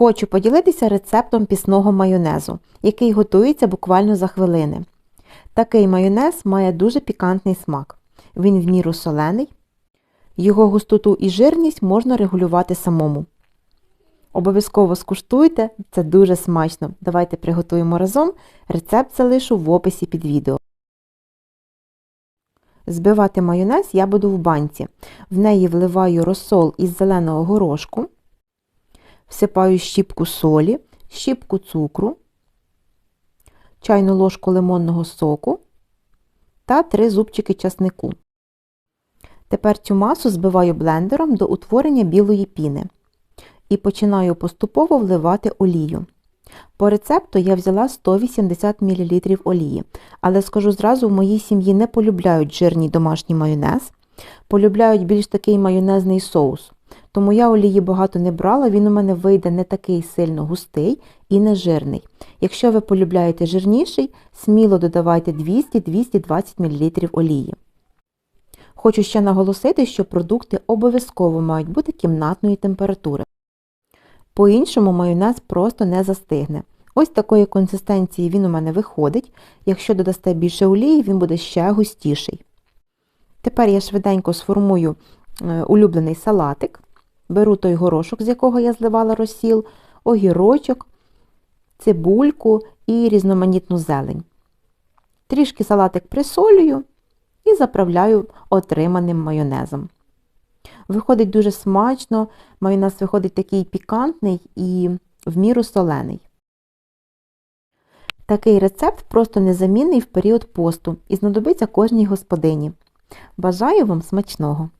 Хочу поділитися рецептом пісного майонезу, який готується буквально за хвилини. Такий майонез має дуже пікантний смак. Він в міру солений. Його густоту і жирність можна регулювати самому. Обов'язково скуштуйте, це дуже смачно. Давайте приготуємо разом. Рецепт залишу в описі під відео. Збивати майонез я буду в банці. В неї вливаю розсол із зеленого горошку, всипаю щіпку солі, щіпку цукру, чайну ложку лимонного соку та 3 зубчики часнику. Тепер цю масу збиваю блендером до утворення білої піни і починаю поступово вливати олію. По рецепту я взяла 180 мл олії, але скажу зразу, в моїй сім'ї не полюбляють жирний домашній майонез, полюбляють більш такий майонезний соус. Тому я олії багато не брала, він у мене вийде не такий сильно густий і не жирний. Якщо ви полюбляєте жирніший, сміло додавайте 200-220 мл олії. Хочу ще наголосити, що продукти обов'язково мають бути кімнатної температури. По-іншому майонез просто не застигне. Ось такої консистенції він у мене виходить. Якщо додасте більше олії, він буде ще густіший. Тепер я швиденько сформую е, улюблений салатик. Беру той горошок, з якого я зливала розсіл, огірочок, цибульку і різноманітну зелень. Трішки салатик присолюю і заправляю отриманим майонезом. Виходить дуже смачно, майонез виходить такий пікантний і в міру солений. Такий рецепт просто незамінний в період посту і знадобиться кожній господині. Бажаю вам смачного!